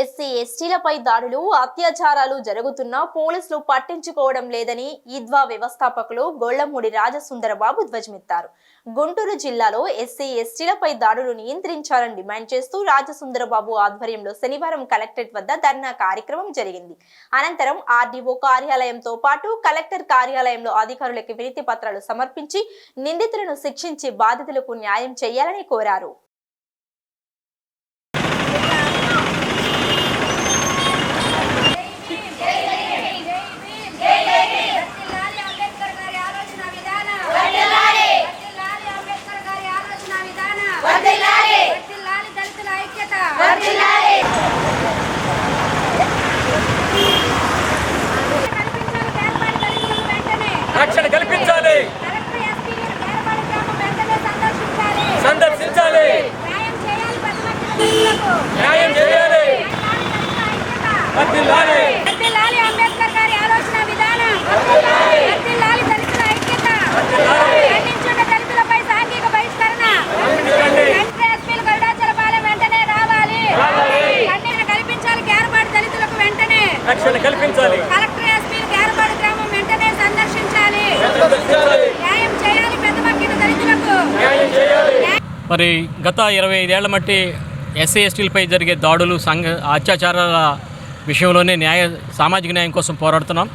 SC ఎస్టీలపై దాడులు అత్యాచారాలు జరుగుతున్నా పోలీసులు పట్టించుకోవడం లేదని ఈద్వా వ్యవస్థాపకులు గొళ్ళమూడి రాజసుందరబాబు ధ్వజమెత్తారు. గుంటూరు జిల్లాలో ఎస్సీ ఎస్టీలపై దాడులు నియంత్రించాలని డిమాండ్ చేస్తూ రాజసుందరబాబు ఆధ్వర్యంలో శనివారం కలెక్టరేట్ వద్ద ధర్నా కార్యక్రమం జరిగింది. అనంతరం ఆర్డీఓ కార్యాలయంతో పాటు కలెక్టర్ కార్యాలయంలో అధికారులకు వినతి పత్రాలు సమర్పించి నిందితులను శిక్షించి బాధితులకు న్యాయం చేయాలని కోరారు వర్ధిల్లాలి అంబేద్కర్ గారి ఆలోచన విధానం. వర్ధిల్లాలి అంబేద్కర్ గారి ఆలోచన విధానం. వర్ధిల్లాలి దళితుల ఐక్యత కల్పించాలి పేర్పాటు దళితులకు వెంటనే. రక్షణ కల్పించాలి కలెక్టర్ ఎస్పీ పేర్పాటు గ్రామం వెంటనే సందర్శించాలి. సందర్శించాలి న్యాయం చేయాలి ప్రతిపక్ష దళితులకు. న్యాయం చేయాలి వర్ధిల్లాలి. వర్ధిల్లాలి అంబేద్కర్ గారి ఆలోచన విధానం వర్ధిల్లాలి దళితుల ఐక్యత ఖండించుండే దళితులపై సాంఘిక బహిష్కరణ ఖండించండి. కలెక్టర్ ఎస్పీలు గరుడాచలపాలెం వెంటనే రావాలి ఖండన కల్పించాలి కేరపాడు దళితులకు రక్షణ కల్పించాలి. కలెక్టర్ ఎస్పీలు కేరపాడు గ్రామం వెంటనే సందర్శించాలి. సందర్శించాలి. న్యాయం చేయాలి పెద్ద మక్కిన దళితులకు. న్యాయం చేయాలి. మరి గత ఇరవై ఐదేళ్ళ మట్టి ఎస్సీ ఎస్టీలపై జరిగే దాడులు సంఘ అత్యాచారాల విషయంలోనే న్యాయ సామాజిక న్యాయం కోసం పోరాడుతున్నాం.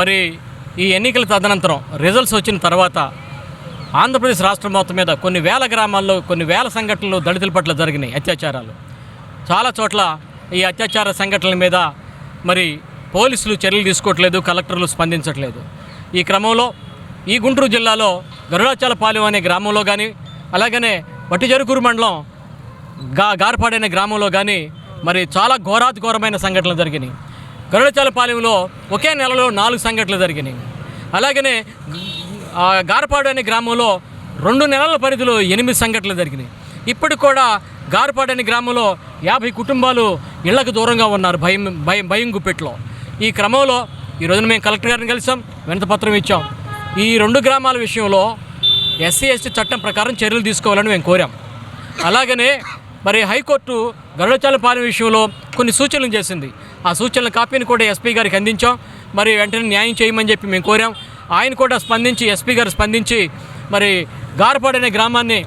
మరి ఈ ఎన్నికల తదనంతరం రిజల్ట్స్ వచ్చిన తర్వాత ఆంధ్రప్రదేశ్ రాష్ట్రం మొత్తం మీద కొన్ని వేల గ్రామాల్లో కొన్ని వేల సంఘటనలు దళితుల పట్ల జరిగినాయి అత్యాచారాలు. చాలా చోట్ల ఈ అత్యాచార సంఘటనల మీద మరి పోలీసులు చర్యలు తీసుకోవట్లేదు కలెక్టర్లు స్పందించట్లేదు. ఈ క్రమంలో ఈ గుంటూరు జిల్లాలో గరుడాచలపాలెం అనే గ్రామంలో కానీ అలాగనే వట్టిజరుకూరు మండలం గా గార్పాడు గ్రామంలో కానీ మరి చాలా ఘోరాతి ఘోరమైన సంఘటనలు జరిగినాయి. గరుడచాలపాలెంలో ఒకే నెలలో నాలుగు సంఘటనలు జరిగినాయి. అలాగనే ఆ, గార్పాడు అనే గ్రామంలో రెండు నెలల పరిధిలో ఎనిమిది సంఘటనలు జరిగినాయి. ఇప్పటికి కూడా గారుపాడని అనే గ్రామంలో యాభై కుటుంబాలు ఇళ్ళకు దూరంగా ఉన్నారు. భయం భయం భయం గుప్పెట్లో. ఈ క్రమంలో ఈ రోజున మేము కలెక్టర్ గారిని కలిసాం వినతపత్రం ఇచ్చాం. ఈ రెండు గ్రామాల విషయంలో ఎస్సీ ఎస్టీ చట్టం ప్రకారం చర్యలు తీసుకోవాలని మేము కోరాం. అలాగనే మరి హైకోర్టు గరుడచాలపాలెం విషయంలో కొన్ని సూచనలు చేసింది. ఆ సూచనల కాపీని కూడా ఎస్పీ గారికి అందించాం. మరి వెంటనే న్యాయం చేయమని చెప్పి మేము కోరాం. ఆయన కూడా స్పందించి ఎస్పీ గారు స్పందించి మరి గారపాడు గ్రామాన్ని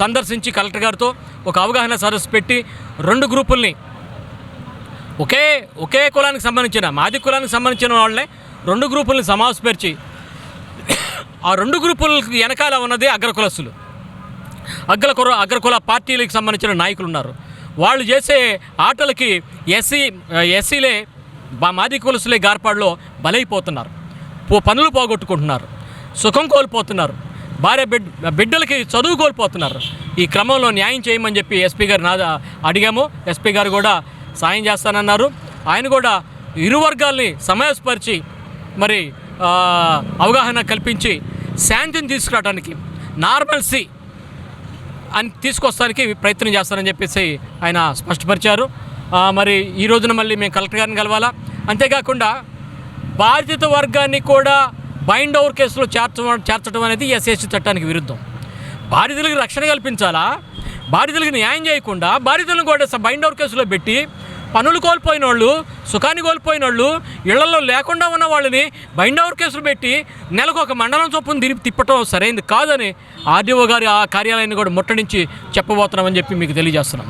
సందర్శించి కలెక్టర్ గారితో ఒక అవగాహన సదస్సు పెట్టి రెండు గ్రూపుల్ని ఒకే ఒకే కులానికి సంబంధించిన మాది కులానికి సంబంధించిన వాళ్ళనే రెండు గ్రూపుల్ని సమావేశపరిచి ఆ రెండు గ్రూపులకు వెనకాల ఉన్నది అగ్రకులస్తులు. అగ్రకుల అగ్రకుల పార్టీలకు సంబంధించిన నాయకులు ఉన్నారు వాళ్ళు చేసే ఆటలకి ఎస్సీ ఎస్సీలే మాది కులసులే గార్పాడులో బలైపోతున్నారు. పనులు పోగొట్టుకుంటున్నారు. సుఖం కోల్పోతున్నారు. భార్య బిడ్ బిడ్డలకి చదువు కోల్పోతున్నారు. ఈ క్రమంలో న్యాయం చేయమని చెప్పి ఎస్పీ గారు నా అడిగాము. ఎస్పీ గారు కూడా సాయం చేస్తానన్నారు. ఆయన కూడా ఇరు వర్గాల్ని సమావేశపరిచి మరి అవగాహన కల్పించి శాంతిని తీసుకురావడానికి నార్మల్సీ అని తీసుకొస్తానికి ప్రయత్నం చేస్తారని చెప్పేసి ఆయన స్పష్టపరిచారు. మరి ఈ రోజున మళ్ళీ మేము కలెక్టర్ గారిని కలవాలా? అంతేకాకుండా బాధిత వర్గాన్ని కూడా బైండ్ ఓవర్ కేసులో చేర్చడం చేర్చడం అనేది ఎస్ఎస్టీ చట్టానికి విరుద్ధం. బాధితులకు రక్షణ కల్పించాలా? బాధితులకు న్యాయం చేయకుండా బాధితులను కూడా బైండ్ ఓవర్ కేసులో పెట్టి పనులు కోల్పోయిన వాళ్ళు సుఖాన్ని కోల్పోయిన వాళ్ళు ఇళ్ళలో లేకుండా ఉన్న వాళ్ళని బైండ్ ఓవర్ కేసులు పెట్టి నెలకు ఒక మండలం చొప్పున తిరిగి తిప్పటం సరైనది కాదని ఆర్డీఓ గారి ఆ కార్యాలయాన్ని కూడా ముట్టడించి చెప్పబోతున్నామని చెప్పి మీకు తెలియజేస్తున్నాం.